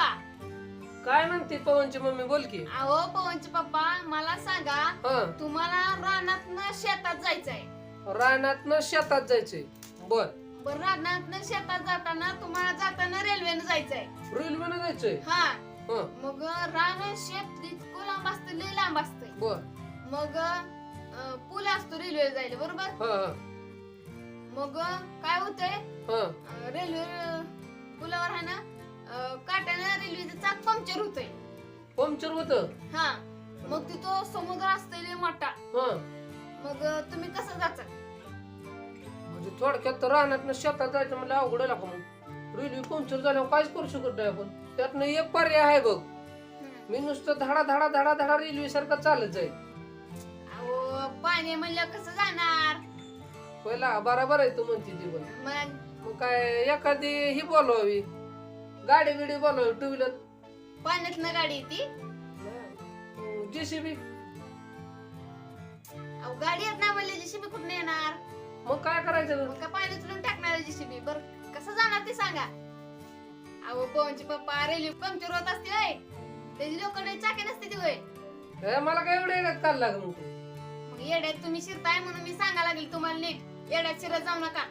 पप्पा. काय म्हणते पवनची मम्मी? बोल की. अहो पवनचे पप्पा मला सांगा हा. तुम्हाला रानात शेतात जायचंय. रानात शेतात जायचंय. बर. बर रानात शेतात जाताना तुम्हाला जाताना रेल्वेनं जायचंय. रेल्वेनं जायचंय? हा. हा. मग रान शेत इतकं लांब असतं लय लांब असतंय. बर. मग अं, पूल असतो रेल्वे जायला बरोबर? हा हा. मग काय होतंय? हा. रेल्वे पुलावर आहे ना? अं, काट्यानं रेल्वेचं चाक पंक्चर होतंय. पंक्चर होत? हा. मग तिथं समुद्र असतोय लय मोठा. हा. मग तुम्ही कसं जायचं म्हणजे थोडक्यात रानात शेतात जायचं म्हणजे अवघड का मग. रेल्वे पंक्चर झाल्यावर काहीच करू शकत नाही आपण. त्यातनं एक पर्याय आहे बघ. मी नुसतं धडा धडा धडा धडा रेल्वे सारखं चालत जाईल अहो पाणी म्हणलं कसं जाणार? पहिला बरोबर आहे तू म्हणते ती पण. मग? मग काय एखादी ही बोलवावी. गाडी बिडी बोलवावी टू व्हीलर पाण्यातनं गाडी येते? जेसीबी अहो गाडी येत नाही म्हणले जीसीबी कुठून येणार? मग काय करायचं मग? का पाणी उचलून टाकणार जीसीबी बर कसं जाणार ते सांगा. अहो पवनचे पप्पा रेल्वे पंक्चर होत असते होय. त्याची लोकडे चाकी नसते ती होय. हे मला काय एवढं येण्यात मग तू? मग येड्यात तुम्ही शिरताय म्हणून मी सांगा लागेल तुम्हाला नीट. येड्यात शिरत जाऊ नका.